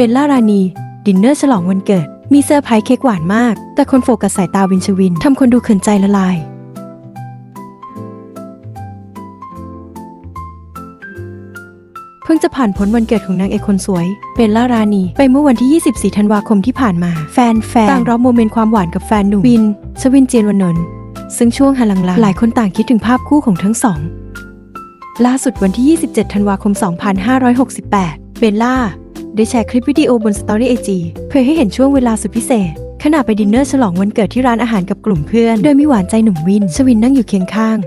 เบลล่ารานี ดินเนอร์ฉลองวันเกิด มีเซอร์ไพรส์เค้กหวานมาก แต่คนโฟกัสสายตาวินชวินทำคนดูเขินใจละลาย เพิ่งจะผ่านพ้นวันเกิดของนางเอกคนสวย เบลล่ารานี ไปเมื่อวันที่ 24 ธันวาคมที่ผ่านมา แฟนแฟนต่างรอโมเมนต์ความหวานกับแฟนหนุ่มวิน ชวินเจียนวนนท์ซึ่งช่วงหลังๆหลายคนต่างคิดถึงภาพคู่ของทั้งสองล่าสุดวันที่ 27 ธันวาคม 2568 เบลล่า ได้แชร์คลิปวิดีโอบนสตอรี่ไอจีเพื่อให้เห็นช่วงเวลาสุดพิเศษขณะไปดินเนอร์ฉลองวันเกิดที่ร้านอาหารกับกลุ่มเพื่อน โดยมีหวานใจหนุ่มวิน ชวินนั่งอยู่เคียงข้าง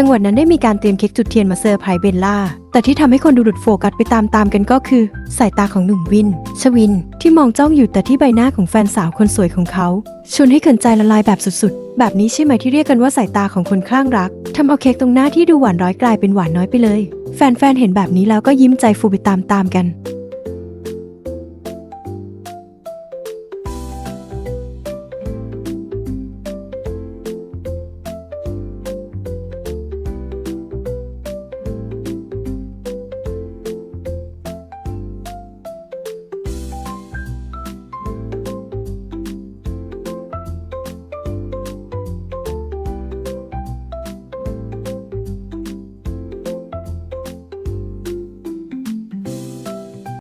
จังหวัดนั้นได้มีการเตรียมเค้กจุดเทียนมาเซอร์ไพรส์เบลล่า แต่ที่ทำให้คนดูหลุดโฟกัสไปตามๆกันก็คือ สายตาของหนุ่มวิน ชวิน ที่มองจ้องอยู่แต่ที่ใบหน้าของแฟนสาวคนสวยของเขาชวนให้เขินใจละลายแบบสุดๆ แบบนี้ใช่ไหมที่เรียกกันว่าสายตาของคนคลั่งรักทำเอาเค้กตรงหน้าที่ดูหวานร้อยกลายเป็นหวานน้อยไปเลย แฟนๆเห็นแบบนี้แล้วก็ยิ้มใจฟูไปตามๆกัน